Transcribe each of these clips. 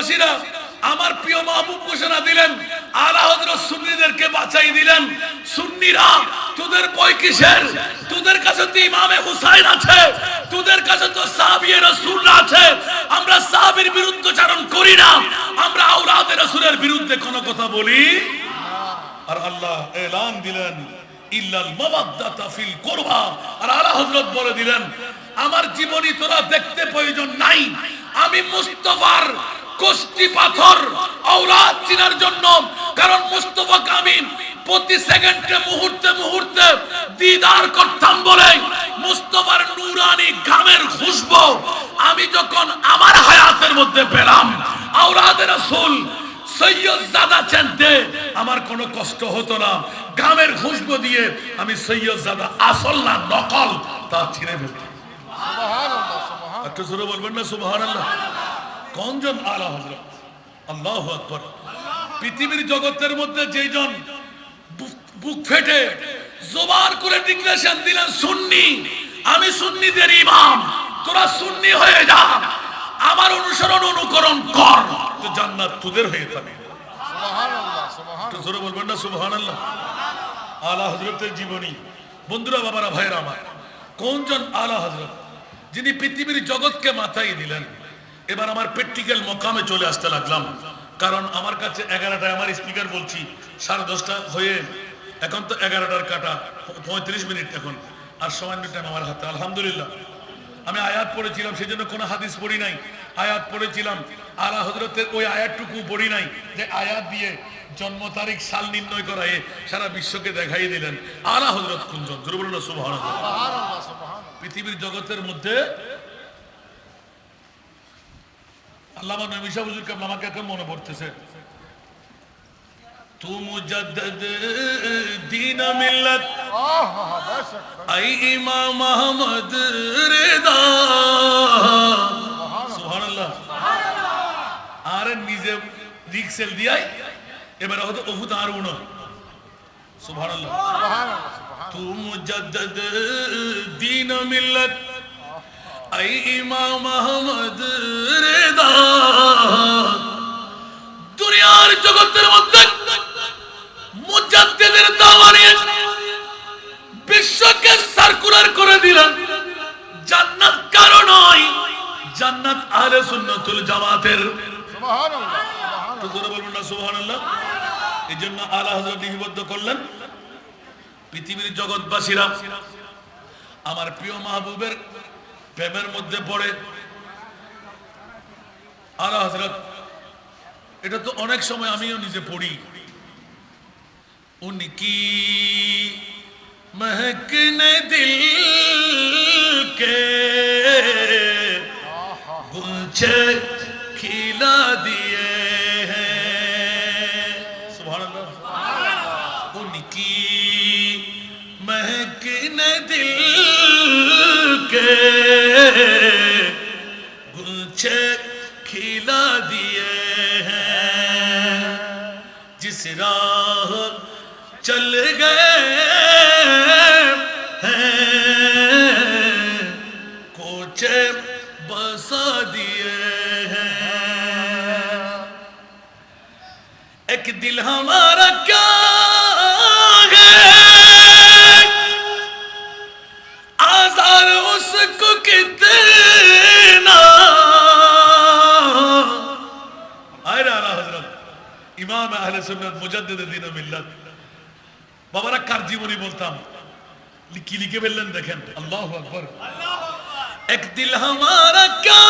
জগৎবাসীরা আমার প্রিয় মাহবুব ঘোষণা দিলেন, আলা সুন্নিদেরকে বাঁচাই দিলেন। সুন্নিরা, তোদের বই কিসের? তোদের কাছে তো ইমামে হুসাইন আছে, তোদের কাছে তো সাহাবিয়ে রাসূল আছে। আমরা সাহাবীর বিরুদ্ধচারণ করি না, আমরা আওলাদে রাসূলের বিরুদ্ধে কোনো কথা বলি। আর আল্লাহ এলান দিলেন, ইল্লাল মাওয়াদ্দাতা ফিল কুরবা। আর আলা হযরত বলে দিলেন, আমার জীবনী তোরা দেখতে প্রয়োজন নাই, আমি মুস্তাফার কোষ্টি পাথর আওলাদ চিনার জন্য। কারণ মুস্তাফাকে আমি প্রতি সেকেন্ডে মুহূর্তে মুহূর্তে দিদার করতাম বলে মুস্তাফার নুরানি ঘামের খুশবু আমি যখন আমার হায়াতের মধ্যে পেলাম আওলাদের রাসূল সৈয়দ জাদা চিনতে আমার কোনো কষ্ট হতো না। গামের খুশবু দিয়ে আমি সৈয়দ জাদা আসল না নকল তা চিনে ফেলতাম একটু জোরে বলবেন না? সুবহান আল্লাহ কনজন আলা হজরত আল্লাহ আকবর। পৃথিবীর জগতের মধ্যে যেজন বুক- বুক ফেটে জোবার করে ডিক্লেশন দিলেন সুন্নি আমি সুন্নিদের ইমাম তোরা সুন্নি হয়ে যা। আমার অনুসরণ অনুকরণ কর। তো জান্নাত তোদের হয়ে যাবে একটু জোরে বলবেন না সুবহান আল্লাহ আলা হজরতের জীবনী। বন্ধুরা বাবারা ভাইয়েরা আমার কোনজন আলা হজরত যিনি পৃথিবীর জগৎকে মাথায় দিলেন এবার আমার প্র্যাকটিক্যাল মকামে চলে আসতে লাগলাম। কারণ আমার কাছে এগারোটায় আমার স্পিকার বলছি সাড়ে দশটা হয়ে এখন তো এগারোটার কাটা পঁয়ত্রিশ মিনিট এখন আর সামান্য টাইম আমার হাতে আলহামদুলিল্লাহ। আমি আয়াত পড়েছিলাম সেই জন্য কোনো হাদিস পড়ি নাই। আয়াত পড়েছিলাম আলা হজরতের ওই আয়াতটুকু পড়ি নাই যে আয়াত দিয়ে জন্ম তারিখ সাল নির্ণয় করা এ সারা বিশ্বকে দেখাই দিলেন। আলা হজরত কুঞ্জন। পৃথিবীর জগতের মধ্যে আল্লামা নবিশা হুজুর কাবলা আমাকে এখন মনে পড়তেছে। তু মুজাদ্দদ দিন মিল্লাত আই ইমাম আহমদ রেদা। সুবহানাল্লাহ। আর নিজে রিক্সেল দিয়াই এবারে হয়তো ওহু তার উনো। সুবহানাল্লাহ। তু মুজাদ্দদ দিন মিল্লাত আই ইমাম আহমদ রেদা দুনিয়ার জগতের মধ্যে মুজাদ্দিদের দাওয়া নিয়ে বিশ্বকে সার্কুলার করে দিলেন জান্নাত কারও নয় জান্নাত আহলে সুন্নাতুল জামাতের তো জোরে বলবেন না সুবহানাল্লাহ এই জন্য আলা হযরত লিপিবদ্ধ করলেন পৃথিবীর জগৎবাসীরা আমার প্রিয় মাহবুবের প্রেমের মধ্যে পড়ে আলা হযরত এটা তো অনেক সময় আমিও নিজে পড়ি उनकी महकने दिल के गुलछे खिला दिए کے گلچے کھلا دیے ہیں جس راہ چل گئے کوچے بسا دیے ہیں ایک دل ہمارا کیا সুন্নাত মুজাদ্দিদ দিন মিল্লাত। বাবারা কার জীবনী বলতাম? কি লিখে ফেললেন দেখেন? আল্লাহু আকবার। এক দিল হামারা क्या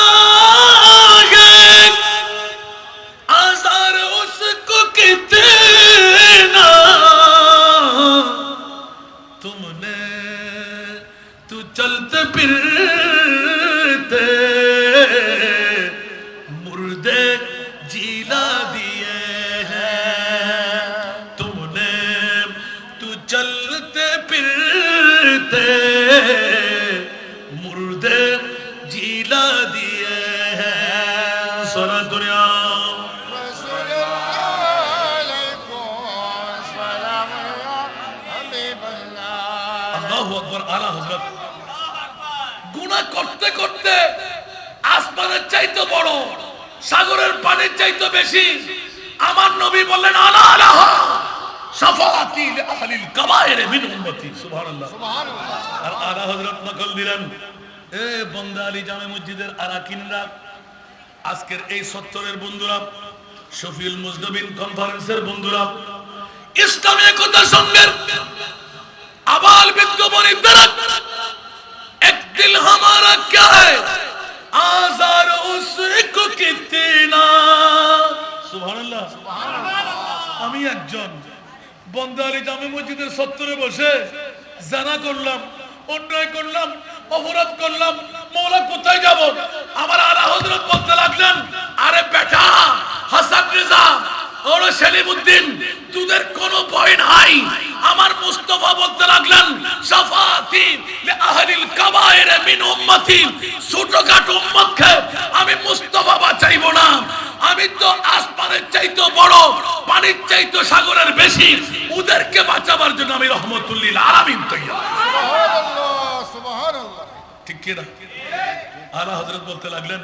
করতে করতে আসমানের চাইতে বড় সাগরের পানির চাইতে বেশি। আমার নবী বললেন আলা আলাহ সাফাতি আহলিল কাবায়ের মিন উম্মতি। সুবহানাল্লাহ। আর আলা হযরত নকল দিলেন এ বন্দা আলী জামে মসজিদের আরাকিনরা আজকের এই সত্তরের বন্ধুরা শফিউল মুজনবিন কনফারেন্সের বন্ধুরা ইসলামী একতা সঙ্গের আবাল বিদ্যমানী দ্বারা এক দিল হামারা क्या है आजार उसको कितना সুবহানাল্লাহ আমি একজন বন্দালি জামে মসজিদের সত্তরে বসে জানা করলাম অন্যায় করলাম অপরাধ করলাম মৌলা কোথায় যাব আমার আলা হজরত বলতে লাগলেন আরে বেটা হাসান রেজা ওর সেলিমউদ্দিন তোদের কোনো ভয় নাই আমার মুস্তফা বলতে লাগলেন সাফাতিন আহলিল কাবায়ের মিন উম্মতি ছোটখাটো উম্মতকে আমি মুস্তফা বাঁচাইব না। আমি তো আসমানের চাইতো বড় পানির চাইতো সাগরের বেশি ওদেরকে বাঁচাবার জন্য আমি রহমতুল্লিল আলামিন তৈরি ঠিক কি আলা হজরত বলতে লাগলেন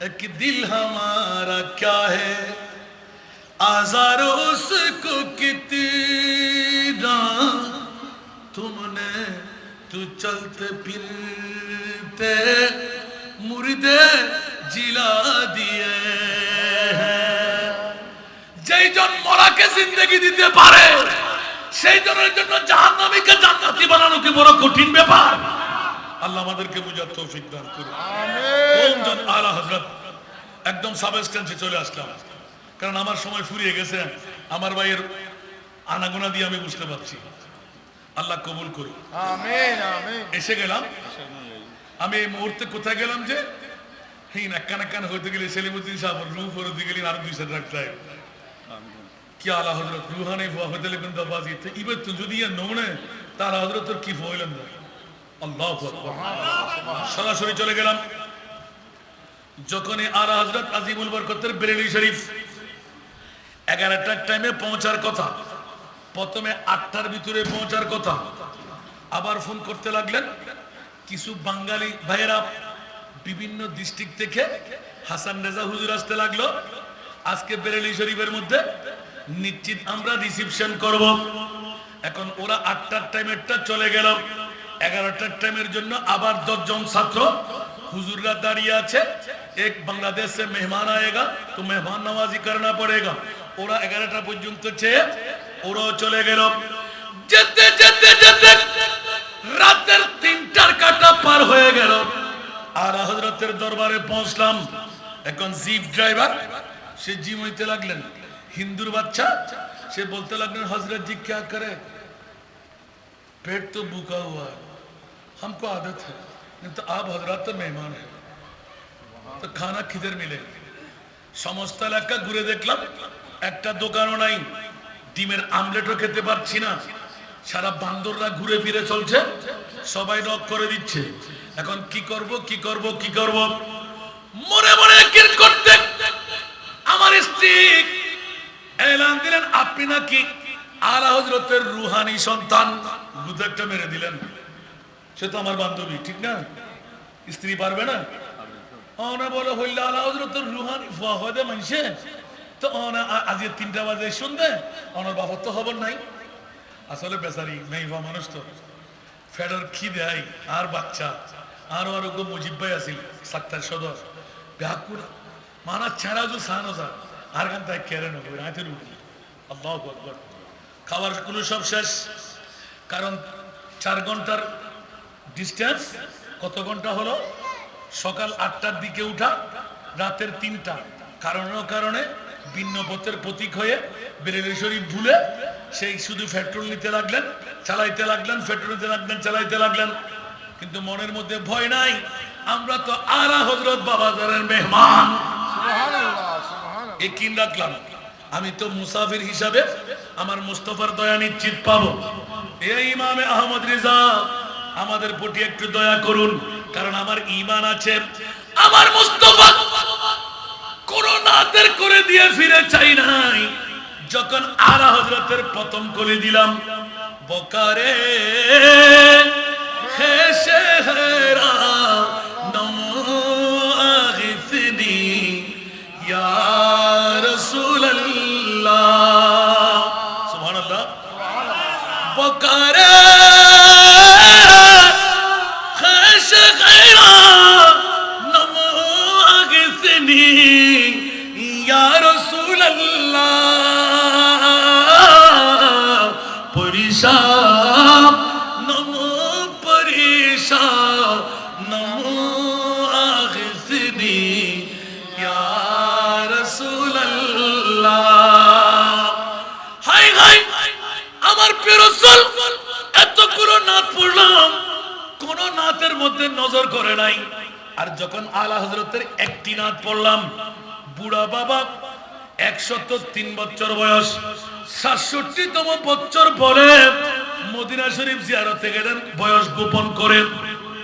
এক দিল হামারা ক্যা হ্যায় आजार उसको कितना तुमने तू चलते फिरते मुर्दे जिला दिए हैं যেই জন মরাকে জিন্দগি দিতে পারে সেই জনের জন্য জাহান্নামীকে জান্নাতি বানানো কি বড় কঠিন ব্যাপার আল্লাহ আমাদেরকে বুঝার তৌফিক দান করুন কোন জন আলা হযরত একদম সাবস্টেন্সে চলে আসলাম কারণ আমার সময় ফুরিয়ে গেছে। আমার ভাইয়ের আনাগোনা দিয়ে আমি বুঝতে পারছি। আল্লাহ কবুল করুন এসে গেলাম। আমি এই মুহূর্তে কোথায় গেলাম যে এই নাক্কা নাক্কান হইতে গেলে সেলিমুদ্দিন সাহেব রু ফরতে গেলে আরও দুই সাইড রাখতে হয় কি আলা হজরত রুহানি ইবে তো যদি ইয়ে তার হজরত তোর কি হইলেন না? আল্লাহ সরাসরি চলে গেলাম। যখনই আর হজরত আজিমুল বরকতের বেরেলি শরীফ এগারোটার টাইমে পৌঁছার কথা। প্রথমে আটটার ভিতরে পৌঁছার কথা। আবার ফোন করতে লাগলেন। কিছু বাঙালি ভাইয়েরা বিভিন্ন ডিস্ট্রিক্ট থেকে হাসান রেজা হুজুর আসতে লাগল। আজকে বেরেলি শরীফের মধ্যে নিশ্চিত আমরা রিসিপশন করব। এখন ওরা আটটার টাইমেরটা চলে গেল। এগারোটার টাইমের জন্য আবার দশজন ছাত্র হুজুররা দাঁড়িয়ে আছে। এক বাংলাদেশে মেহমান আয়েগা, তো মেহমান নামাজি করনা পড়েগা? ওরা এগারোটা পর্যন্ত চেয়ে ওরাও চলে গেল যেতে যেতে যেতে রাতের তিনটার কাটা পার হয়ে গেল আর হজরতের দরবারে পৌঁছলাম এখন জিপ ড্রাইভার সে জিম হইতে লাগলেন হিন্দুর বাচ্চা সে বলতে লাগলেন हजरत जी क्या करे पेट तो भूखा हुआ है हमको आदत है नहीं तो आप हजरत तो मेहमान है তো খানা খিদের মিলে সমস্ত এলাকা ঘুরে দেখলাম একটা দোকানও নাই। ডিমের আমলেটও খেতে পারছি না। সারা বান্দররা ঘুরে ফিরে চলছে। সবাই নক করে দিচ্ছে। এখন কি করব কি করব কি করব? মনে মনে কির করতে আমার স্ত্রী এলান দিলেন, আপনি নাকি আলা হজরতের রুহানি সন্তান? গুদে একটা মেরে দিলেন। সে তো আমার বান্ধবী, ঠিক না? স্ত্রী পারবে না? ওনা বলে হইলে আলা হজরতের রুহানি, ফুয়া হয়ে তো ওনা আ- আজ এই তিনটা বাজে, শুনবে? ওনার বাবার তো খবর নাই। আসলে বেচারি মেইভা মানুষ তো। ফেডার কি দেয় আর বাচ্চা। আর আর মুজিব ভাই আছিল, সাক্তার সদর। ব্যাকুর মানা ছাড়া যে সানো যা আর গান তাই কেড়ে নেব রাতে রুটি আল্লাহ আকবর। খাবারগুলো সব শেষ? কারণ চার ঘণ্টার ডিস্টেন্স কত ঘণ্টা হলো? সকাল আটটার দিকে উঠা, রাতের তিনটা। কারণের কারণে ভিন্ন পথের প্রতীক হয়ে বেরেলি শরীফ ভুলে সেই শুধু পেট্রোল নিতে লাগলেন চালাইতে লাগলেন পেট্রোল নিতে লাগলেন চালাইতে লাগলেন। কিন্তু মনের মধ্যে ভয় নাই আমরা তো আরা হজরত বাবাজারের মেহমান। সুবহানাল্লাহ রাখলাম আমি তো মুসাফির হিসাবে আমার মুস্তফার দয়া নিশ্চিত পাবো। এই ইমামে আহমদ রিজা আমাদের প্রতি একটু দয়া করুন কারণ আমার ইমান আছে আমার মুস্তফা করোনাদের করে দিয়ে ফিরে চাই নাই। যখন আর হজরতের প্রথম করে দিলাম, বকারে হেসে শেহরা পরিশাম নমো পরিশাম নমো আগসনি ইয়া রাসূলুল্লাহ। হাই হাই, আমার প্রিয় রাসূল, এতগুলো নাত পড়লাম, কোন নাতের মধ্যে নজর করে নাই। আর যখন আলা হযরতের একটি নাত পড়লাম, বুড়া বাবা, একশত তিন বছর বয়স সাতষট্টি তম বছর পরে মদিনা শরীফ জিয়ারতে গেলেন বয়স গোপন করে।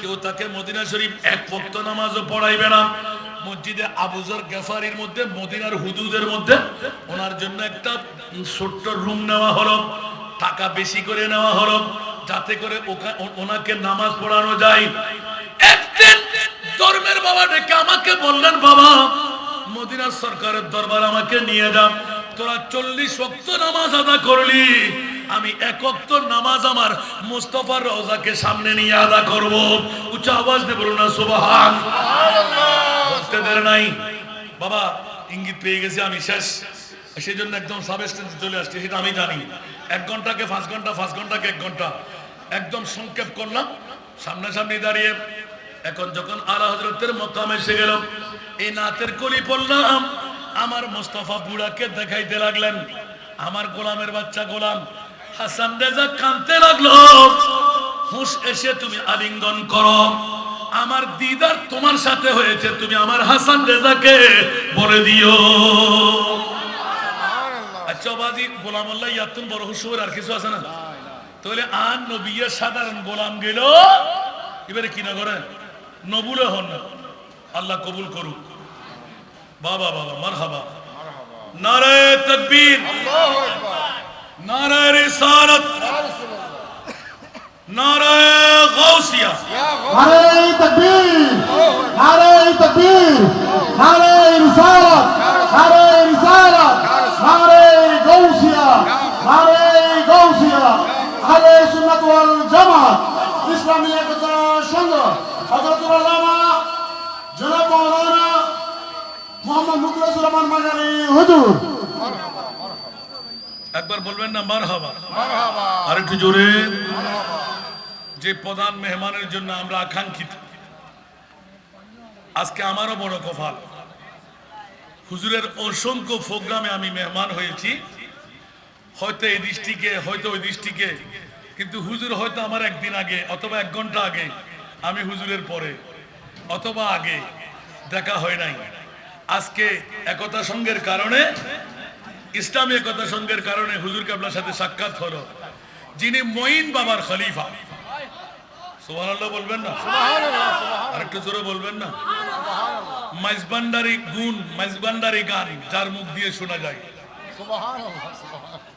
কেউ তাকে মদিনা শরীফ এক ভক্ত নামাজও পড়াইবে না। মসজিদে গেফারির মধ্যে, মদিনার হুদুদের মধ্যে ওনার জন্য একটা ছোট্ট রুম নেওয়া হলো, টাকা বেশি করে নেওয়া হলো, যাতে করে ওনাকে নামাজ পড়ানো যায়। ধর্মের বাবা ডেকে আমাকে বললেন, বাবা, মদিনার সরকারের দরবার আমাকে নিয়ে যান। তোরা চল্লিশ ওয়াক্ত নামাজ আদা করলি, আমি এক ওয়াক্ত নামাজ আমার মুস্তফার রওজাকে সামনে নিয়ে আদা করব। উচ্চ আওয়াজ বলুন না, সুবহান। নাই। বাবা, ইঙ্গিত পেয়ে গেছি, আমি শেষ। সেই জন্য একদম সাবস্টেন্সে চলে আসছি, সেটা আমি জানি। এক ঘন্টাকে পাঁচ ঘণ্টা, পাঁচ ঘন্টাকে এক ঘণ্টা। একদম সংক্ষেপ করলাম। সামনাসামনি দাঁড়িয়ে এখন যখন আলা হজরতের মকাম এসে গেল, এই নাতের কলি পড়লাম। আমার মোস্তফা বুড়াকে দেখাইতে লাগলেন। আমার গোলামের বাচ্চা গোলাম। হাসান রেজা কানতে লাগল, হুশ, এসে তুমি আলিঙ্গন করো। আমার দিদার তোমার সাথে হয়েছে, তুমি আমার হাসান রেজাকে বলে দিও। আচ্ছা বাজি বড় আর কিছু আছে না? সাধারণ গোলাম গেল। এবারে নবুলে হন আল্লাহ কবুল করুক। বাবা বাবা মারহাবা। নারে তকবীর। আল্লাহু আকবার। নারে রিসালাত। ইয়া রাসূলুল্লাহ নারে গাউসিয়া ইয়া নারে তকবীর। নারে তকবীর। নারে রিসালাত। নারে রিসালাত। নারে গৌসিয়া নারে গৌসিয়া আহলে সুন্নাত ওয়াল জামাত। ইসলামী একতা সংঘ। হযরতুল আল্লামা জনাব মাওলানা মোহাম্মদ মুখলেসুর রহমান মাজারি হুজুর। একবার বলবেন না মারহাবা। আর একটু জোরে। যে প্রধান মেহমানের জন্য আমরা আকাঙ্ক্ষিত। আজকে আমারও বড় কপাল। হুজুরের অসংখ্য প্রোগ্রামে আমি মেহমান হয়েছি। হয়তো এই দৃষ্টিকে হয়তো ওই দৃষ্টিকে কিন্তু হুজুর হয়তো আমার একদিন আগে অথবা এক ঘণ্টা আগে আমি হুজুরের পরে অথবা আগে দেখা হয় নাই। আজকে একতা সঙ্গের কারণে ইসলামী একতা সঙ্গের কারণে হুজুরকে আপনার সাথে সাক্ষাৎ হলো। যিনি মঈন বাবার খলিফা। সুবহানাল্লাহ বলবেন না? সুবহানাল্লাহ আর একটু জোরে বলবেন না? মাইজবান্ডারি গুণ মাইজবান্ডারি গান যার মুখ দিয়ে শোনা যায়।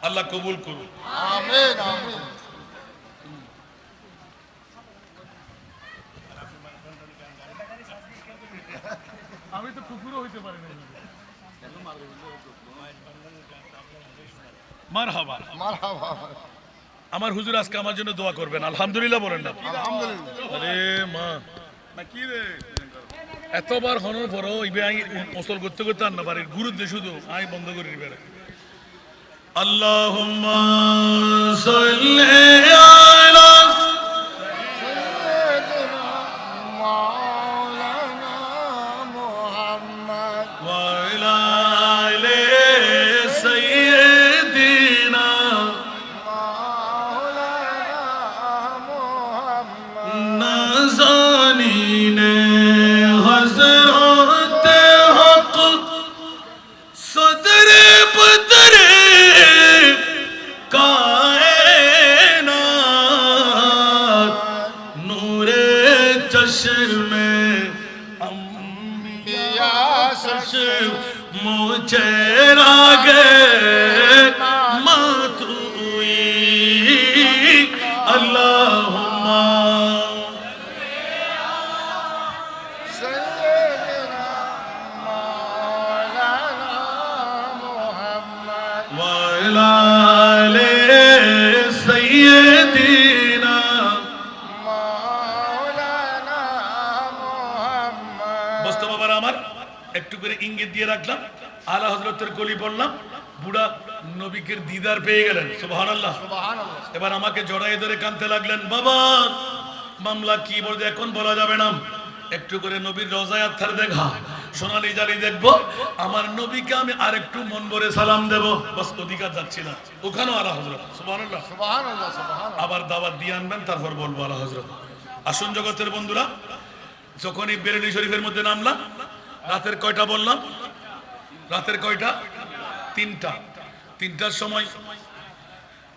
আল্লাহ কবুল করুন আমিন আমিন। আমি তো কুকুরও হইতে পারি না মারহাবা। মারহাবা আমার হুজুর আজকে আমার জন্য দোয়া করবেন। আলহামদুলিল্লাহ বলেন না। আরে মা। এতবার হনোর পরও ইবে আই মসল করতে করতে আর না পারি। গুরুর দিয়ে শুধু আই বন্ধ করে দিবে আল্লাহুম্মা ইঙ্গিত দিয়ে রাখলাম। আলা হজরতের গলি পড়লাম বুড়া নবীকে দিদার পেয়ে গেলেন। সুবহানাল্লাহ। সুবহানাল্লাহ। এবার আমাকে জড়াই ধরে কানতে লাগলেন বাবা মামলা কি বলতে এখন বলা যাবে না। একটু করে নবীর রজায় আত্মার দেখা সোনালি জালি দেখব। আমার নবীকে আমি আরেকটু মন ভরে সালাম দেব। বাস অধিকার যাচ্ছি না। ওখানেও আলা হজরত আবার দাবার দিয়ে আনবেন তারপর বলব আলা হজরত আসুন জগতের বন্ধুরা যখনই বেরেলি শরীফের মধ্যে নামলাম রাতের কয়টা বললাম? রাতের কয়টা? তিনটা। তিনটার সময়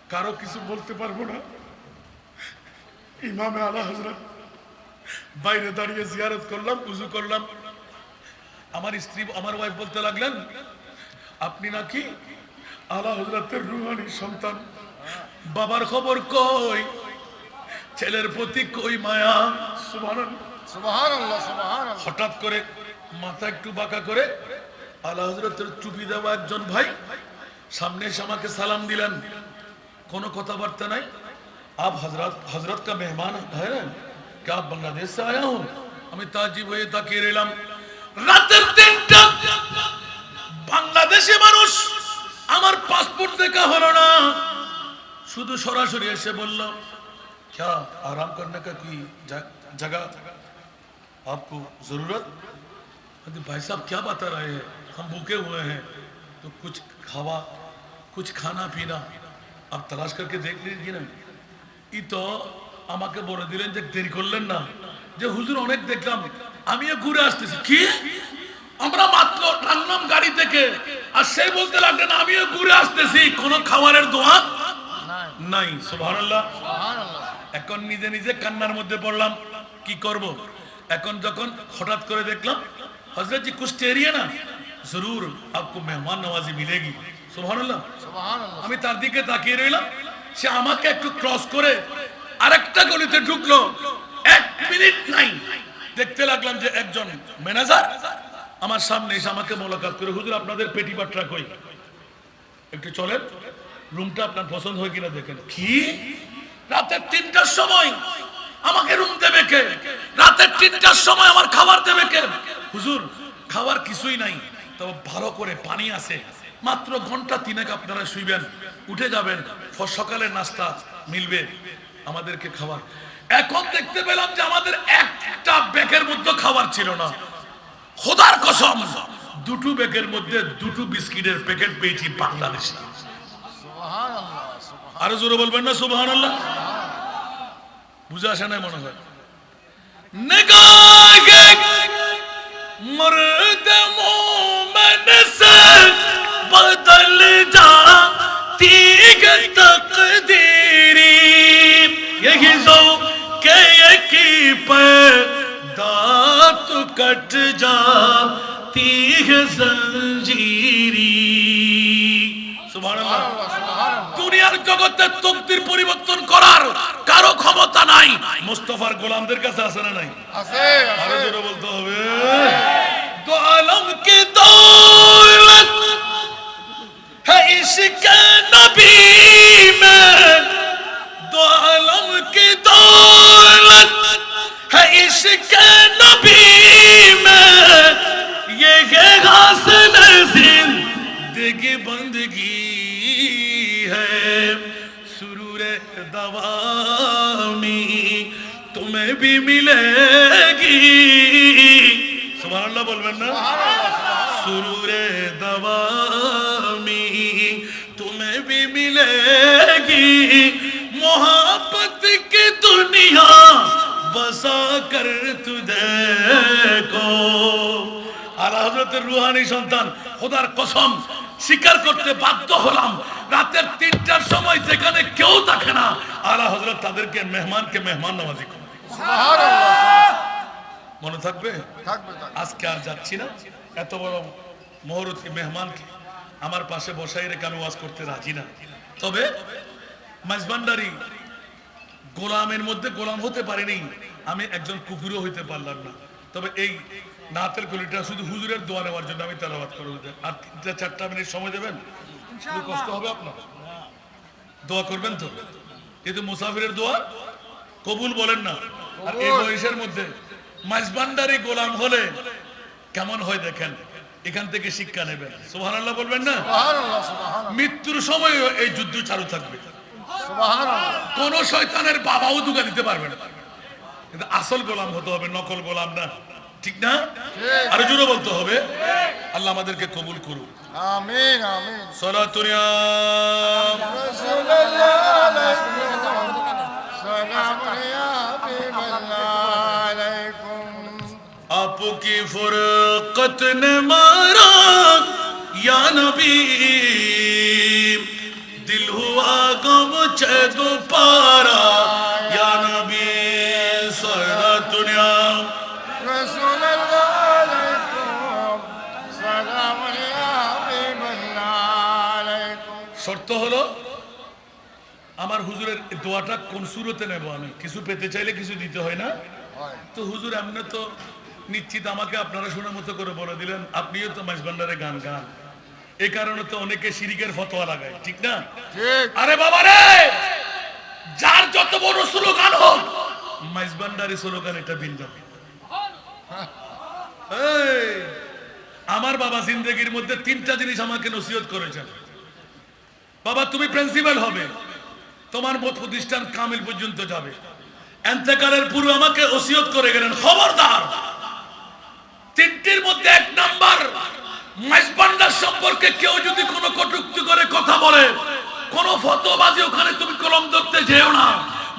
কারও কিছু বলতে পারব না। ইমামে আলা হজরত বাইরে দাঁড়িয়ে জিয়ারত করলাম উজু করলাম। আমার স্ত্রী আমার ওয়াইফ বলতে লাগলেন আপনি নাকি আলা হজরতের রুহানি সন্তান? বাবার খবর কই? ছেলের প্রতি কই মায়া? সুবহানাল্লাহ। সুবহানাল্লাহ সুবহানাল্লাহ। হঠাৎ করে মাথা একটু বাঁকা করে আল্লাহ হজরতের টুপি দেওয়া একজন ভাই সামনে এসে আমাকে সালাম দিলেন কোনো কথাবার্তা নাই आप हजरत हजरत का मेहमान है ना क्या आप बांग्लादेश से आया हूँ আমি তাজিব হয়ে তাকিয়ে রইলাম রাতের তিনটা বাংলাদেশে মানুষ আমার পাসপোর্ট দেখা হলো না শুধু সরাসরি এসে বলল क्या आराम करने का कोई ज- जगह आपको जरूरत कहते, भाई साहब क्या बता रहे हैं हम भूखे हुए हैं तो कुछ खावा कुछ खाना पीना आप तलाश करके देख लीजिए ना ই তো আমাকে বলে দিলেন যে দেরি করলেন না যে হুজুর অনেক দেখলাম আমিও ঘুরে আসতেছি কি আমরা মাত্র টানলাম গাড়ি থেকে আর সেই বলতে লাগলেন আমিও ঘুরে আসতেছি কোনো খাবারের দোয়া নাই নাই সুবহানাল্লাহ সুবহানাল্লাহ এখন নিজে নিজে কান্নার মধ্যে পড়লাম কি করব এখন যখন হঠাৎ করে দেখলাম हजरत जी कुछ टेरिए ना? जरूर आपको मेहमान नवाजी मिलेगी। সুবহানাল্লাহ সুবহানাল্লাহ আমি তার দিকে তাকিয়ে রইলাম সে আমাকে একটু ক্রস করে আরেকটা গলিতে ঢুকলো এক মিনিট নাই দেখতে লাগলাম যে একজন ম্যানেজার আমার সামনে এসে আমাকে মোলাকাত করে হুজুর আপনাদের পেটি পাটরা কই একটু চলেন রুমটা আপনার পছন্দ হয় কিনা দেখেন কি রাতের তিনটার সময় আমাকে রুম দেবে কে? রাতের তিনটার সময় আমার খাবার দেবে কে? হুজুর খাবার কিছুই নাই তবে ভালো করে পানি আছে। মাত্র ঘণ্টা তিনেক আপনারা শুইবেন উঠে যাবেন সকালের নাস্তা মিলবে আমাদেরকে খাবার। এখন দেখতে পেলাম যে আমাদের একটা ব্যাগের মধ্যে খাবার ছিল না। খোদার কসম দুটো ব্যাগের মধ্যে দুটো বিস্কিটের প্যাকেট পেয়েছি বাংলাদেশে। সুবহানাল্লাহ আরও জোরে বলবেন না সুবহান আল্লাহ বুঝে আসে না মনে হয় নিগাহে মর্দ মোমেন সে বদল जाती है तकदीरी यही जो के की पे दांत कट जाती है जंजीरी सुभान अल्लाह সুবহানাল্লাহ সুবহানাল্লাহ দুনিয়ার জগতে তকদির পরিবর্তন করার কারও ক্ষমতা নাই। মুস্তফার গোলামদের কাছে আছে না নাই? আছে আরও জোরে বলতে হবে। গোলাম কি হজরতের রুহানি সন্তান খোদার কসম স্বীকার করতে বাধ্য হলাম। রাতের তিনটার সময় যেখানে কেউ থাকে না আলা হজরত তাদেরকে মেহমানকে মেহমান নামাজি করে। মনে থাকবে? আজকে আর যাচ্ছি না। এত বড় মহরতী মেহমানকে আমার পাশে বসাই রেখে আমি ওয়াজ করতে রাজি না। তবে মাঝবান্ডারি গোলামের মধ্যে গোলাম হতে পারিনি। আমি একজন কুকুরও হইতে পারলাম না। তবে এই নাতের গলিটা শুধু হুজুরের দোয়া নেওয়ার জন্য আমি তেলাবাদ করে আর তিনটা চারটা মিনিট সময় দেবেন? কষ্ট হবে আপনার? দোয়া করবেন তো? কিন্তু মুসাফিরের দোয়া কবুল বলেন না। আর এই বয়সের মধ্যে মাঝবান্ডারি গোলাম হলে কেমন হয় দেখেন? এখান থেকে শিক্ষা নেবেন। সুবহানাল্লাহ বলবেন না? আল্লাহ মৃত্যুর সময় এই যুদ্ধ চালু থাকবে। আল্লাহ কোন শয়তানের বাবাও দুগা দিতে পারবে না। কিন্তু আসল গোলাম হতে হবে নকল গোলাম না ঠিক না ঠিক। আরো জোরে বলতে হবে আল্লাহ আমাদেরকে কবুল করুন আমিন আমিন সলাতুনিয়া রাসূলুল্লাহ আলাইকুম সালাম ইয়া হাবিবাল্লাহ আলাইকুম आपकी फुरकत ने मारा या नबी दिल हुआ गम दो पारा হুজুরের দোয়াটা কোন সুরতে নেব আমি? কিছু পেতে চাইলে কিছু দিতে হয় না? তো হুজুর এমনি তো নিশ্চিত আমাকে আপনারা শোনার মতো করে বলে দিলেন আপনিও তো মাইজবান্ডারে গান গান। এই কারণে তো অনেকে শিরিকের ফতোয়া লাগায় ঠিক না? আরে বাবা রে! যার যত বড় স্লোগান হোক মাইজবান্ডারি স্লোগান এটা ভিন্ন। আমার বাবা জিন্দগির মধ্যে তিনটা জিনিস আমাকে নসিহত করেছেন। বাবা তুমি প্রিন্সিপাল হবে। তোমার মত প্রতিষ্ঠান কামিল পর্যন্ত যাবে। এন্তেকালের পূর্বে আমাকে ওসিয়ত করে গেলেন, খবরদার। তিনটির মধ্যে এক নাম্বার, মাইজবান্ডার সম্পর্কে কেউ যদি কোনো কটুক্তি করে কথা বলে, কোন ফতোবাজি ওখানে তুমি কলম ধরতে যেও না,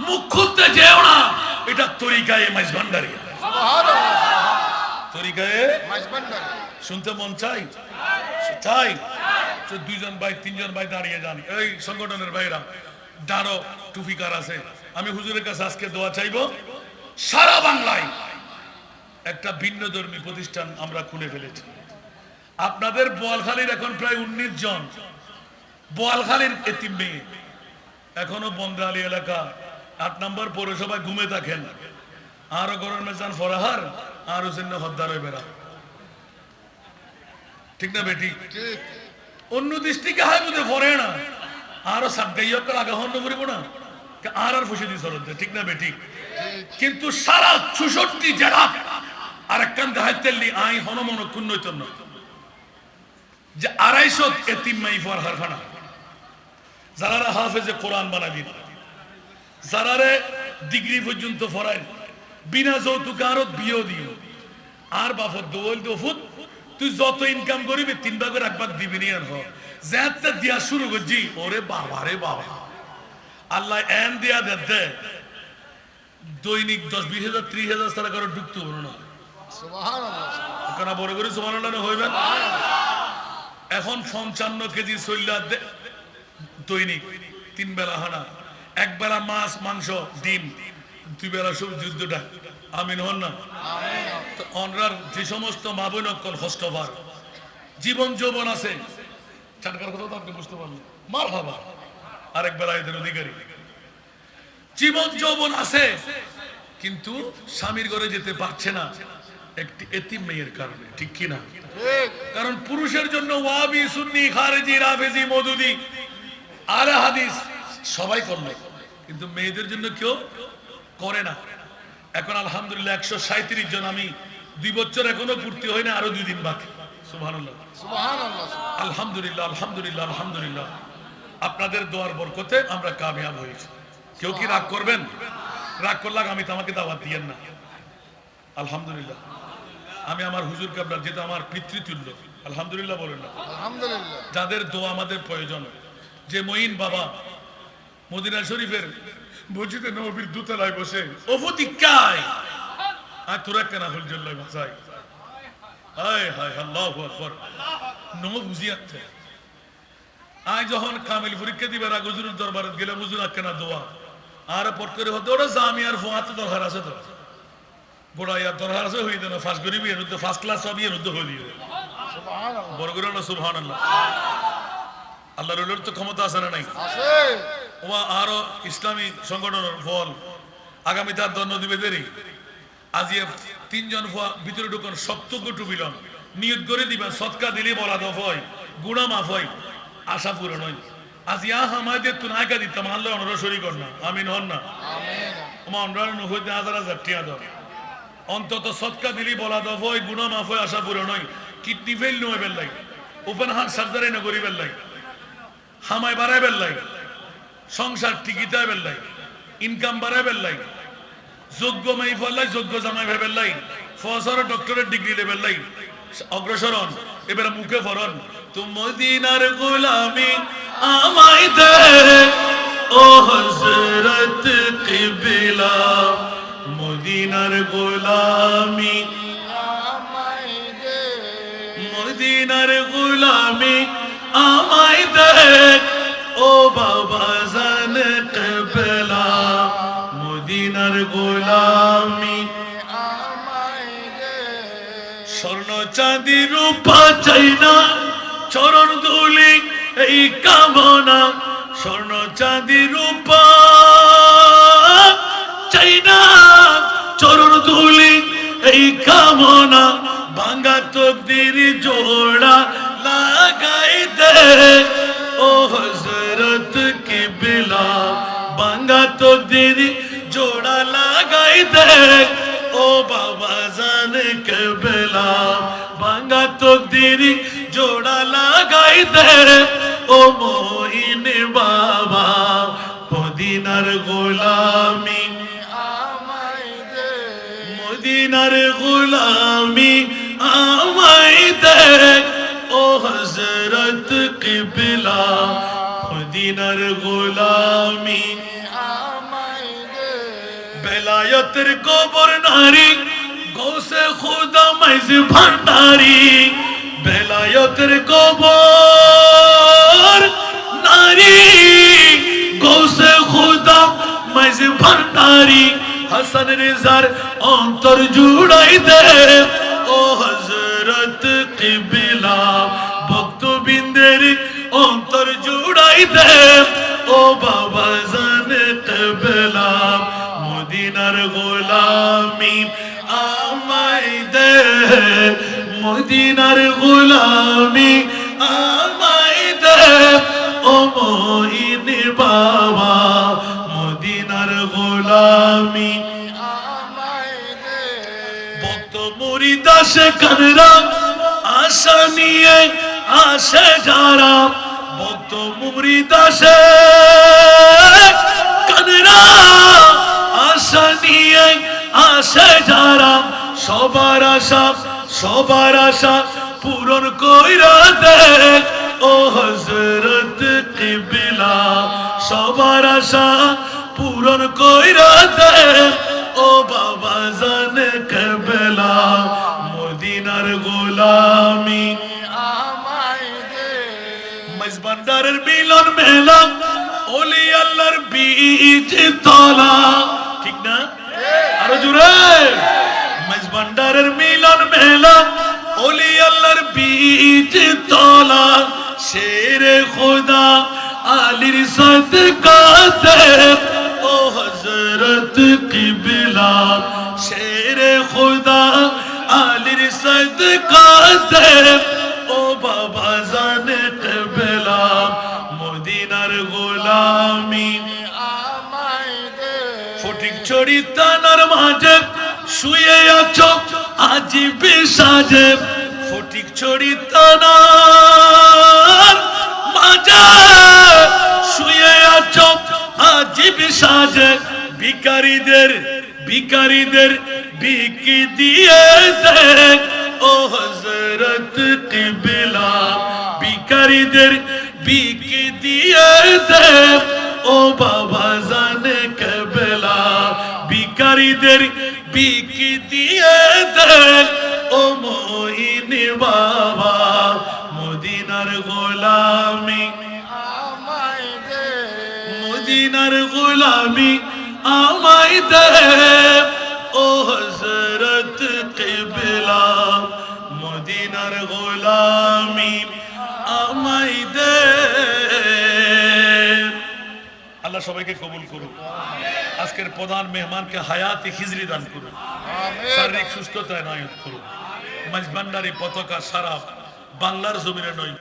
মুখ খুলতে যেও না, এটা তরিকায় মাইজবান্ডারি। তরিকায় মাইজবান্ডার শুনতে মন চাই? চাই। দুইজন ভাই, তিনজন ভাই দাঁড়িয়ে যান। এই সংগঠনের ভাইরা দাঁড়ো টুফিকার আছে। আমি হুজুরের কাছে আজকে দোয়া চাইব সারা বাংলায় একটা ভিন্ন ধর্মী প্রতিষ্ঠান আমরা খুলে ফেলেছি। আপনাদের বোয়ালখালীর এখন প্রায় উনিশ জন। বোয়ালখালীর এতিম মেয়ে। এখনও বন্দ্রালী এলাকা আট নম্বর পৌরসভায় ঘুমে থাকেন। আরও গরম মেজান ফরাহার আরও হোসেন হদ্দার হয়ে বেড়া ঠিক না বেটি? অন্য দৃষ্টিকে হয় বুঝে পড়ে না। আরও সাবগাইয়কের আগে হন্য করিব না। আর আর ফুসে দিস ঠিক না বেটি? কিন্তু সারা চৌষট্টি জেলা আর একখান দেখাইতেলি আই হনমন কুন্নৈতন্য যে আড়াইশো এতিম মাই ফর হারখানা। যারা হাফেজে কোরআন বানাবি, যারারে ডিগ্রি পর্যন্ত ফরাই বিনা যৌতুক আরও বিয়েও দিও। আর বাপর দোল দফুত, তুই যত ইনকাম করিবি, তিন ভাগের এক ভাগ দিবি নি যাতে দিয়া শুরু করছি ওরে বাবা রে বাবা আল্লাহ এন দিয়া দে দৈনিক দশ বিশ হাজার ত্রিশ হাজার তারা কারও ঢুকতে পারো না কেন বড় করে সমান হইবেন এখন পঞ্চান্ন কেজি চল্লা দৈনিক তিন বেলা হানা এক বেলা মাছ মাংস ডিম দুই বেলা সব যুদ্ধটা আমিন হন না অনরার যে সমস্ত মা বোন অকল জীবন যৌবন আছে চাটকার কথা তো আপনি বুঝতে পারলেন। মার বাবা আরেক বেলা অধিকারী। জীবন যৌবন আছে কিন্তু স্বামীর ঘরে যেতে পারছে না। একটি এতিম মেয়ের কারণে ঠিক কিনা ঠিক। কারণ পুরুষের জন্য ওয়াবি সুন্নি খারেজি রাফেজি মদুদি আর হাদিস সবাই করলে কিন্তু মেয়েদের জন্য কেউ করে না। এখন আলহামদুলিল্লাহ একশো সাঁত্রিশ জন আমি দুই বছর এখনও পূর্তি হয় না আরও দুই দিন বাকি। আল্লাহ আলহামদুলিল্লাহ আলহামদুলিল্লাহ আলহামদুলিল্লাহ। আপনাদের দোয়ার বরকতে আমরা কামিয়াব হয়েছি কেউ কি রাগ করবেন? রাগ করলাম আমি আমাকে দাওয়াত দিয়েন না। আলহামদুলিল্লাহ। আমি আমার হুজুরকে আপনার যেটা আমার পিতৃতুল্য আলহামদুলিল্লাহ বলেন না। আলহামদুলিল্লাহ। যাদের দোয়া আমাদের প্রয়োজন। যে মঈন বাবা মদিনা শরীফের মসজিদে নবীর দোতলায় বসে অবতিকায় আর তোরা কেনা হল জল্লাই ভাষায় হায় হায় আল্লাহু আকবার। নম বুঝিয়াতে যখন কামিল পরীক্ষা দিবে রাগ হুজুরের দরবারে গেলে হুজুর কেনা দোয়া। আর পট করে হতে ওরা জামিয়ার ফোয়াতে দরকার আছে তো। বড় ইয়ার দরকার আছে হয়ে দেন ফার্স্ট করিবি এর মধ্যে ফার্স্ট ক্লাস সবই এর মধ্যে হয়ে দিবে বড় করে হলো সুবহান আল্লাহ আল্লাহ রুলের তো ক্ষমতা আছে না নাই? ওমা আরও ইসলামী সংগঠনের ফল। আগামী তার দণ্ড দিবে দেরি। আজি তিনজন ভিতরে ঢুকন সত্য কোটি বিলন নিয়ত করে দিবেন সৎকা দিলে বলা দফ হয় গুণা মাফ হয় আশা পূরণ হয়। আজি আহ আমাদের তুই নায়কা দিতাম আল্লাহ অনরা শরী কর না। আমিন হন না। ওমা অনরা হইতে হাজার হাজার টিয়া দর। অন্তত সৎকা দিলি বলা দফ হয় গুণা মাফ হয় আশা পূরণ হয়। কিডনি ফেল নয় বেল্লাই। ওপেন হার্ট সার্জারি না করি বেল্লাই। হামায় বাড়ায় বেল্লাই। সংসার টিকিতায় বেল্লাই। ইনকাম বাড়ায় বেল্লাই। যোগ্য মাই ফল্লাই যোগ্য জামাই ভেবেল লাই ফসর ডক্টরের ডিগ্রি লেভেল লাই অগ্রসরণ, এবারে মুখে ফরন তুম মদিনার গোলামি আমায় দে, ও হযরত কিবলা। মদিনার গোলামি আমায় দে। মদিনার গোলামি আমায় দে, ও বাবা জান কিবলা। মদিনার গোলামি চাঁদি রূপা চাই না। চরণ ধুলি, এই কামনা স্বর্ণ চাঁদি রূপা চাই না। চরণ ধুলি, এই কামনা ভাঙ্গা তকদির জোড়া লাগাই দে। ও হজরত কি বিলা ভাঙ্গা তকদির জোড়া লাগাই দে। ও বাবা জান কেবেলা। ভাঙ্গা তকদির জোড়া লাগাই দে। ও মহিন বাবা মদিনার গোলামি আমায় দে। মদিনার গোলামি আমায় দে। ও হজরত কিবলা মদিনার গোলামি আমায় দে। বেলায়তের গোবর নারী গৌসে খুদা মাইজ ভান্ডারি, বেলায়তের গোবর নারী। গৌসে খুদা মাইজ ভান্ডারি, হাসান রেজার অন্তর জুড়াই দে ও হজরত কিবিলা, ভক্তবিন্দের অন্তর জুড়াই দে ও বাবা জান কবেলা মদিনার গোলামি মদিনার গোলামি আমায় দে ও মহিন বাবা, মদিনার গোলামি ভক্ত মুরিদাসে কানরা আশা নিয়ে আসে যারা, ভক্ত মুরিদাসে কানরা আশা নিয়ে আসে যারা। সবার আশা সবার আশা পূরণ কইরা দে। ও হজরত কিবিলা, সবার আশা পূরণ কইরা দে। ও বাবা জান কেবেলা, মদিনার গোলামি মজবান্ডারের মিলন মেলা, ওলি আল্লাহর বীজ তলা। ঠিক না? আরও জুড়ে মজবান্ডারের মিলন মেলা ওলি আল্লাহর বীজ তলা। শের খোদা, আলির সদকাতে, ও হজরত কিবলা। শেরে খোদা, আলির সদকাতে, ও বাবা জানে কেবেলা মদিনার গোলামি ফটিক চড়ি তানার মাঝে শুয়ে আছো, আজি বিসাজে ফটিক চড়ি তানার মাঝে। শুয়ে আছো, আজি বিসাজে ভিকারীদের ভিকারীদের বিকি দিয়ে দে ও হজরত কিবলা, ভিকারীদের বিকি দিয়ে ও বাবা, জানে কেবেলা, ভিকারীদের বিকি দিয়ে দে ও মহিনী বাবা মদিনার গোলামি আমায় দে। মদিনার গোলামি আমায় দে। ও হজরত কিবলা মদিনার গোলামি আমায় দে। আল্লাহ সবাইকে কবুল করুন আজকের প্রধান মেহমানকে হায়াতি খিজরি দান করুন। শারীরিক সুস্থতায় এনায়ত করুন। মাঝবান্ডারি পতাকা সারা বাংলার জমিনে নয়